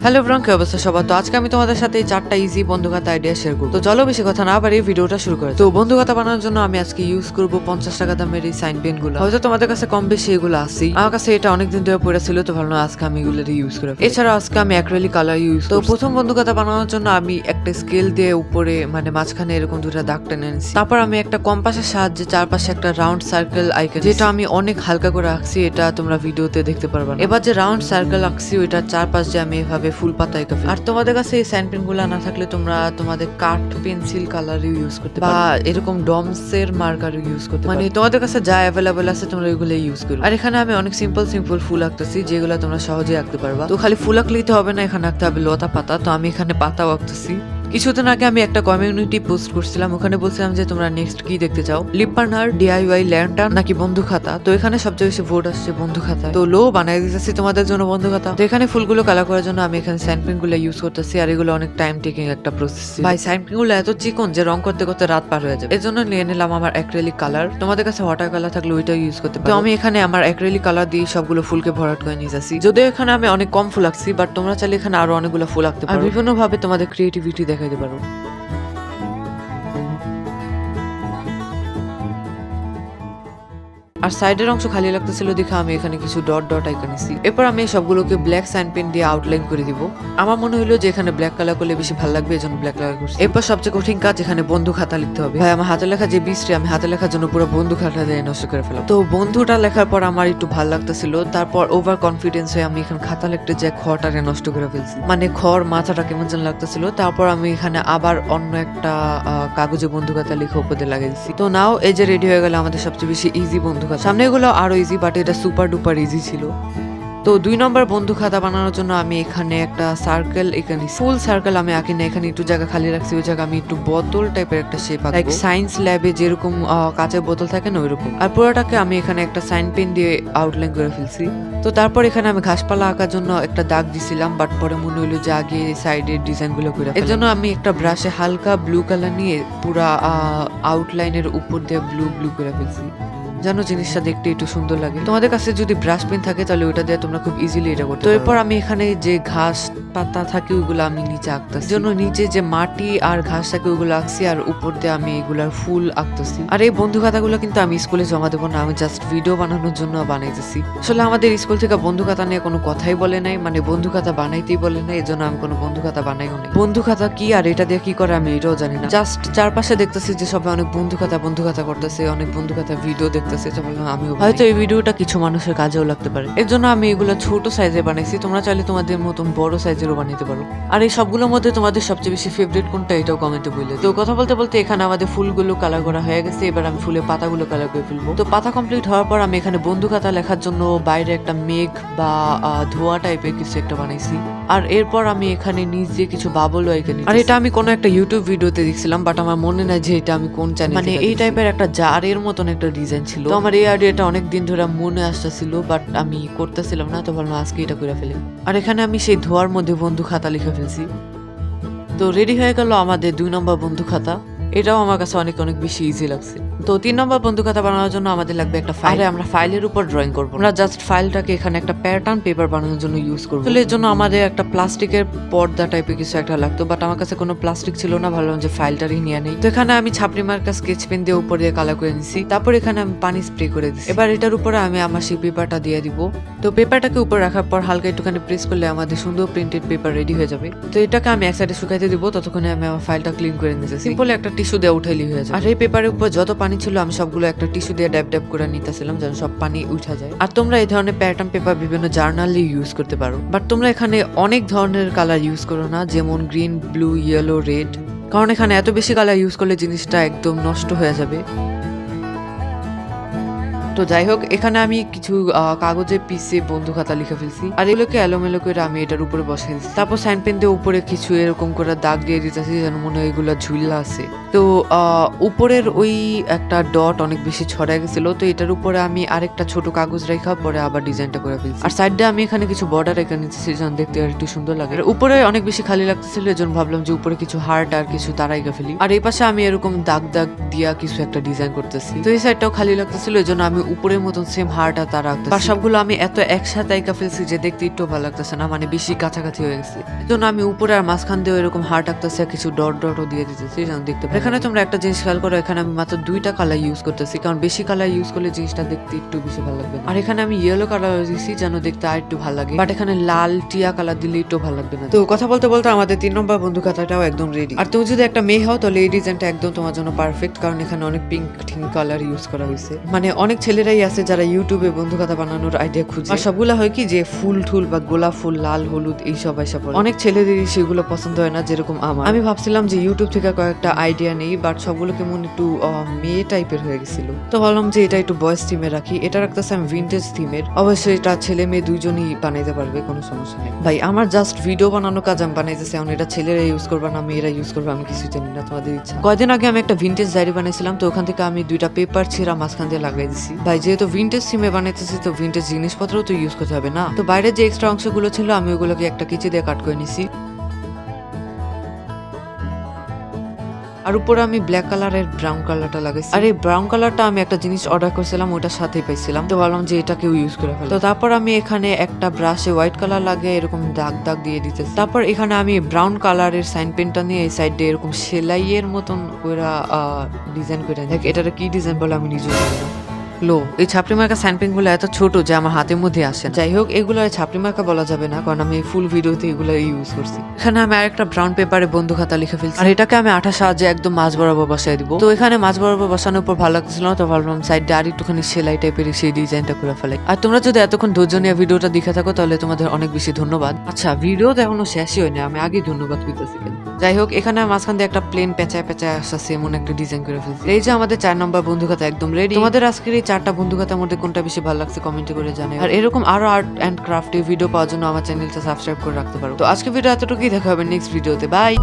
Hello Brong কি অবস্থা সবার? তো আজকে আমি তোমাদের সাথে এই চারটা ইজি বন্ধুখাতা আইডিয়া শেয়ার করব। তো চলো বেশি কথা না বাড়িয়ে ভিডিওটা শুরু করে তো বন্ধুখাতা বানানোর জন্য আমি আজকে ইউজ করব পঞ্চাশ টাকা দামের এই সাইন পেনগুলো। হয়তো তোমাদের কাছে কম বেশি এগুলো আসি আমার কাছে এটা অনেকদিন ধরে পড়ে ছিল তো ভালো আজকে আমি এগুলো ইউজ করে এছাড়া আজকে আমি অ্যাক্রেলিক কালার ইউজ তো প্রথম বন্ধুখাতা বানানোর জন্য আমি একটা স্কেল দিয়ে উপরে মানে মাঝখানে এরকম দুটা দাগ টেনে নিচ্ছি তারপর আমি একটা কম্পাসের সাহায্যে চারপাশে একটা রাউন্ড সার্কেল আইকন যেটা আমি অনেক হালকা করে আঁকছি এটা তোমরা ভিডিওতে দেখতে পারবে এবার যে রাউন্ড সার্কেল আঁকছি ওইটার চারপাশ দিয়ে আমি এভাবে ফুল পাতা এঁকে আর তোমাদের কাছে এই স্যান্ড পেনগুলা না থাকলে তোমরা তোমাদের কাঠ পেন্সিল কালার ইউজ করতে বা এরকম ডমসের মার্কার ইউজ করতে মানে তোমাদের কাছে যা অ্যাভেলেবল আছে তোমরা এগুলো ইউজ করো। আর এখানে আমি অনেক সিম্পল সিম্পল ফুল আঁকতেছি যেগুলো তোমরা সহজে আঁকতে পারবা। তো খালি ফুল আঁকলেই তো হবে না এখানে আঁকতে হবে লতা পাতা। তো আমি এখানে পাতাও আঁকতেছি। কিছুদিন আগে আমি একটা কমিউনিটি পোস্ট করছিলাম ওখানে বলছিলাম যে তোমরা নেক্সট কি দেখতে চাও? লিপ বার্নার ডিআইওয়াই ল্যান্ডার নাকি বন্ধু খাতা? তো এখানে সবচেয়ে বেশি ভোট আসছে বন্ধু খাতা। তো লো বানাই দিতেছি তোমাদের জন্য বন্ধু খাতা। তো এখানে ফুলগুলো কালার করার জন্য আমি এখানে সাইন পেনগুলো ইউজ করতেছি আর এগুলো অনেক টাইম টেকিং একটা প্রসেস ভাই সাইন পেনগুলো এত চিকন যে রং করতে করতে রাত পার হয়ে যাবে। এর জন্য নিয়ে নিলাম আমার অ্যাক্রেলিক কালার তোমাদের কাছে ওয়াটার কালার থাকলে ওইটাও ইউজ করতে পারো। তো আমি এখানে আমার অ্যাক্রেলিক কালার দিয়ে সবগুলো ফুলকে ভরাট করে নিয়ে যাচ্ছি যদিও এখানে আমি অনেক কম ফুল আঁকছি বাট তোমরা চাইলে এখানে আরও অনেকগুলো ফুল আঁকতে পারো। বিভিন্ন ভাবে তোমাদের ক্রিয়েটিভিটি দেখাইতে পারো। আর সাইডের অংশ খালি লাগতেছিল দেখে আমি এখানে কিছু ডট ডট আইকন নিছি এরপর আমি সবগুলোকে ব্ল্যাক সাইন পেন দিয়ে আউটলাইন করে দিব। আমার মনে হলো যে এখানে ব্ল্যাক কালার করলে বেশি ভালো লাগবে, এজন্য ব্ল্যাক কালার করছি। এরপর সবচেয়ে কঠিন কাজ এখানে বন্ধু খাতা লিখতে হবে। ভাই, আমার হাতে লেখা যে বৃষ্টি আমি হাতে লেখার জন্য পুরো বন্ধু খাতা দিয়ে নষ্ট করে ফেলাম তো বন্ধুটা লেখার পর আমার একটু ভালো লাগতেছিল, তারপর ওভার কনফিডেন্স হয়ে আমি এখানে খাতা লিখতে যে খড়টারে নষ্ট করে ফেলছি। মানে খড় মাথাটা কেমন যেন লাগতেছিল, তারপর আমি এখানে আবার অন্য একটা কাগজে বন্ধু খাতা লিখে উপরে লাগিয়েছি তো নাও, এই যে রেডি হয়ে গেল আমাদের সবচেয়ে বেশি ইজি বন্ধু খাতা। সামনে এগুলো আরও ইজি বাট এটা সুপার ডুপার ইজি ছিল। তো দুই নম্বর বন্ধু খাতা বানানোর জন্য আমি এখানে একটা সার্কেল এখানে ফুল সার্কেল আমি আঁকি না এখানে একটু জায়গা খালি রাখছি ওই জায়গা আমি একটু বোতল টাইপের একটা শেপ লাইক সায়েন্স ল্যাবে যেরকম কাঁচের বোতল থাকে না ওইরকম। আর পুরোটাকে আমি এখানে একটা সাইন পেন দিয়ে আউটলাইন করে ফেলছি। তো তারপর এখানে আমি ঘাসপালা আঁকার জন্য একটা দাগ দিছিলাম বাট পরে মনে হলো যে আগে সাইডের ডিজাইনগুলো করে এর জন্য আমি একটা ব্রাশে হালকা ব্লু কালার নিয়ে পুরা আউটলাইনের উপর দিয়ে ব্লু ব্লু করে ফেলছি। যেন জিনিসটা দেখতে একটু সুন্দর লাগে। তোমাদের কাছে যদি ব্রাশ পেন থাকে তাহলে ওটা দিয়ে তোমরা খুব ইজিলি এটা করতে তো এরপর আমি এখানে যে ঘাস পাতা থাকে ওইগুলো আমি নিচে আঁকতেছি। জন্য নিচে যে মাটি আর ঘাস থাকে ওইগুলো আঁকছি আর উপর দিয়ে আমি এগুলার ফুল আঁকতেছি। আর এই বন্ধু খাতাগুলো কিন্তু আমি স্কুলে জমা দেবো না আমি জাস্ট ভিডিও বানানোর জন্য বানাইতেছি। আসলে আমাদের স্কুল থেকে বন্ধু খাতা নিয়ে কোনো কথাই বলে নাই মানে বন্ধু খাতা বানাইতেই বলে নাই এজন্য আমি কোনো বন্ধু খাতা বানাইও নাই। বন্ধু খাতা কি আর এটা দিয়ে কি করে আমি এটাও জানি না। জাস্ট চারপাশে দেখতেছি যে সবাই অনেক বন্ধু খাতা বন্ধু খাতা করতেছে অনেক বন্ধু খাতা ভিডিও দেখতেছে আমিও হয়তো এই ভিডিওটা কিছু মানুষের কাজেও লাগতে পারে। এর জন্য আমি এগুলো ছোট সাইজে বানাইছি তোমরা চাইলে তোমাদের মতন বড় সাইজেরও বানাইতে পারো। আর এই সবগুলোর মধ্যে তোমাদের সবচেয়ে বেশি ফেভারিট কোনটা এটাও কমেন্টে বললে তো কথা বলতে বলতে এখানে আমাদের ফুলগুলো কালার করা হয়ে গেছে। এবার আমি ফুলের পাতাগুলো কালার করে ফেলব। তো পাতা কমপ্লিট হওয়ার পর আমি এখানে বন্ধু খাতা লেখার জন্য বাইরে একটা মেঘ বা ধোয়া টাইপের কিছু একটা বানাইছি। আর এরপর আমি এখানে নিজে কিছু বাবলও এখানে আর এটা আমি কোনো একটা ইউটিউব ভিডিওতে দেখছিলাম বাট আমার মনে নাই যে এটা আমি কোন চ্যানেল মানে এই টাইপের একটা জারের মতন একটা ডিজাইন ছিল। তো আমার এই আইডিয়াটা অনেক দিন ধরে মনে আসতেছিল বাট আমি করতেছিলাম না তো ভাবলাম আজকে এটা করে ফেলি। আর এখানে আমি সেই ধোয়ার মধ্যে বন্ধু খাতা লিখে ফেলছি। তো রেডি হয়ে গেল আমাদের দুই নম্বর বন্ধু খাতা। এটাও আমার কাছে অনেক অনেক বেশি ইজি লাগছে। তো তিন নম্বর বন্ধু খাতা বানানোর জন্য আমাদের লাগবে একটা ফাইল আমরা ফাইলের উপর ড্রয়িং করব। আমরা জাস্ট ফাইলটাকে এখানে একটা প্যাটার্ন পেপার বানানোর জন্য ইউজ করব। আসলে এর জন্য আমাদের একটা প্লাস্টিকের পর্দা টাইপের কিছু একটা লাগতো বাট আমার কাছে কোনো প্লাস্টিক ছিল না ভাবলাম যে ফাইলটারই নিয়ে নেই। তো এখানে আমি ছাপড়ি মার্কা স্কেচ পেন দিয়ে উপর দিয়ে কালার করে নিছি। তারপর এখানে আমি পানি স্প্রে করে দিচ্ছি এবার এটার উপরে আমি আমার সেই পেপারটা দিয়ে দিব। তো পেপারটাকে উপর রাখার পর হালকা একটুখানি প্রেস করলে আমাদের সুন্দর প্রিন্টেড পেপার রেডি হয়ে যাবে। তো এটাকে আমি এক সাইডে শুকাইতে দিব ততক্ষণে আমি আমার ফাইলটা ক্লিন করে নিতেছি। সিম্পল একটা টিস্যু দিয়ে উঠাইলি হয়ে যায় আর এই পেপারের উপর যত পানি ছিল, আমি সবগুলো একটা টিস্যু দিয়ে ড্যাব ড্যাব করে নিতেছিলাম, যেন সব পানি উঠা যায়। আর তোমরা এই ধরনের প্যাটার্ন পেপার বিভিন্ন জার্নালে ইউজ করতে পারো। বাট তোমরা এখানে অনেক ধরনের কালার ইউজ করো না, যেমন গ্রিন ব্লু ইয়েলো রেড কারণ এখানে এত বেশি কালার ইউজ করলে জিনিসটা একদম নষ্ট হয়ে যাবে। তো যাই হোক, এখানে আমি কিছু কাগজে পিসে বন্ধু খাতা লিখে ফেলছি। আর এগুলোকে এলোমেলো করে আমি এটার উপরে বসে দিচ্ছি। তারপর সাইন পেন দিয়ে উপরে কিছু এরকম করে দাগ দিয়ে দিতেছি যেন মনে হয় এগুলো ঝুল্লা আছে। তো উপরের ওই একটা ডট অনেক বেশি ছড়ায় গেছিল, তো এটার উপরে আমি আরেকটা ছোট কাগজ রেখা, পরে আবার ডিজাইনটা করে ফেলছি। আর সাইডে আমি এখানে কিছু বর্ডার রেখে নিচ্ছি যেন দেখতে আর একটু সুন্দর লাগে। উপরে অনেক বেশি খালি লাগতেছিল এজন্য ভাবলাম যে উপরে কিছু হার্ট আর কিছু তারাই ফেলি। আর এই পাশে আমি এরকম দাগ দাগ দিয়া কিছু একটা ডিজাইন করতেছি। তো এই সাইডটাও খালি লাগতেছিল এজন্য আমি উপরের মতন সেম হারটা তার রাখতেছে। আর সবগুলো আমি এত একসাথে একা ফেলছি যে দেখতে একটু ভালো লাগতেছে না মানে বেশি কাছাকাছি হয়ে গেছে। এই জন্য আমি উপরে আর মাঝখান দিয়ে এরকম হার্ট আঁকতেছি, আর কিছু ডট ডটও দিয়ে দিতেছি, যেন দেখতে পাই। এখানে তোমরা একটা জিনিস খেয়াল করো, এখানে আমি মাত্র দুইটা কালার ইউজ করতেছি, কারণ বেশি কালার ইউজ করলে জিনিসটা দেখতে একটু বেশি ভালো লাগবে আর এখানে আমি ইয়েলো কালার দিছি, যেন দেখতে আর একটু ভালো লাগে। বাট এখানে লাল, টিয়া কালার দিলে একটু ভালো লাগবে না। তো কথা বলতে বলতে আমাদের তিন নম্বর বন্ধু খাতাটাও একদম রেডি আর তুমি যদি একটা মেয়ে হও তাহলে এই ডিজাইনটা একদম তোমার জন্য পারফেক্ট কারণ এখানে অনেক পিঙ্ক থিঙ্ক কালার ইউজ করা হয়েছে। মানে অনেক ছেলেরাই আছে যারা ইউটিউবে বন্ধু খাতা বানানোর আইডিয়া খুঁজে। আর সবগুলা হয় কি যে ফুল টুল বা গোলাপ ফুল লাল হলুদ এইসব এসব বলে। অনেক ছেলেদেরই সেগুলো পছন্দ হয় না যেরকম আমার। আমি ভাবছিলাম যে ইউটিউব থেকে কয়েকটা আইডিয়া নেই বাট সবগুলো কেমন একটু মেয়ে টাইপের হয়ে গেছিল। তো ভাবলাম যে এটা একটু বয়স থিমে রাখি। এটা রাখতেছে আমি ভিন্টেজ থিমের অবশ্যই এটা ছেলে মেয়ে দুইজনই বানাইতে পারবে কোনো সমস্যা নেই। ভাই আমার জাস্ট ভিডিও বানানোর কাজ আমি বানাইতেছি এখন এটা ছেলেরা ইউজ করবে না মেয়েরা ইউজ করবে আমি কিছু জানি না তোমাদের ইচ্ছা। কয়দিন আগে আমি একটা ভিন্টেজ ডায়েরি বানাইছিলাম তো ওখান থেকে আমি দুইটা পেপার ছিঁড়া মাঝখান দিয়ে লাগাই দিছি। ভাই, যেহেতু ভিন্টেজ সিমে বানাইতেছি, তো ভিন্টেজ জিনিসপত্র তো ইউজ করতে হবে না। তো বাইরে যে এক্সট্রা অংশগুলো ছিল, আমি ওগুলোকে একটা কিচি দিয়ে কাট করে নিছি। আর উপরে আমি ব্ল্যাক কালার কালারের ব্রাউন কালারটা লাগাইছি। আর এই ব্রাউন কালারটা আমি একটা জিনিস অর্ডার করেছিলাম, ওটার সাথেই পাইছিলাম। তো ভাবলাম যে এটাকেও ইউজ করে ফেলো। তো তারপর আমি এখানে একটা ব্রাশে হোয়াইট কালার লাগে এরকম দাগ দাগ দিয়ে দিতেছি। তারপর এখানে আমি ব্রাউন কালারের সাইন পেনটা নিয়ে এই সাইডে এরকম সেলাইয়ের মতন ওরা ডিজাইন করে দেখ, এটার কি ডিজাইন বলে আমি নিজেও জানি না। লো, এই ছাপড়ি মার্কা স্যান্ডপেনগুলো এত ছোট যে আমার হাতের মধ্যে আসে যাই হোক, এগুলো ছাপড়ি মার্কা বলা যাবে না, কারণ আমি ফুল ভিডিওতে এগুলো ইউজ করছি। এখানে আমি আরেকটা ব্রাউন পেপারে বন্ধু খাতা লিখে ফেলছি। আর এটাকে আমি আঠার সাহায্যে একদম মাছ বরাবর বসাই দিব। তো এখানে মাছ বরাবর বসানোর পর ভালো লাগছিল না, তো ভাবলাম সাইডে আর একটুখানি সেলাই টাইপের সেই ডিজাইনটা করে ফেলে আর তোমরা যদি এতক্ষণ ধৈর্য নিয়ে ভিডিওটা দেখে থাকো, তাহলে তোমাদের অনেক বেশি ধন্যবাদ। আচ্ছা ভিডিও তো এখনও শেষই হয়নি, আমি আগে ধন্যবাদ পেতেছি যাই হোক, এখানে মাঝখান দিয়ে একটা প্লেন পেঁচায় পেঁচায় আসছে এমন একটা ডিজাইন করে ফেলছি। এই যে আমাদের চার নম্বর বন্ধু খাতা একদম রেডি তোমাদের আজকের এই চারটা বন্ধুকথার মধ্যে কোনটা বেশি ভালো লাগছে কমেন্টে করে জানে আর এরকম আরও আর্ট অ্যান্ড ক্রাফটের ভিডিও পাওয়ার জন্য আমার চ্যানেলটা সাবস্ক্রাইব করে রাখতে পারো। তো আজকে ভিডিও এতটুকুই, দেখা হবে নেক্সট ভিডিওতে বাই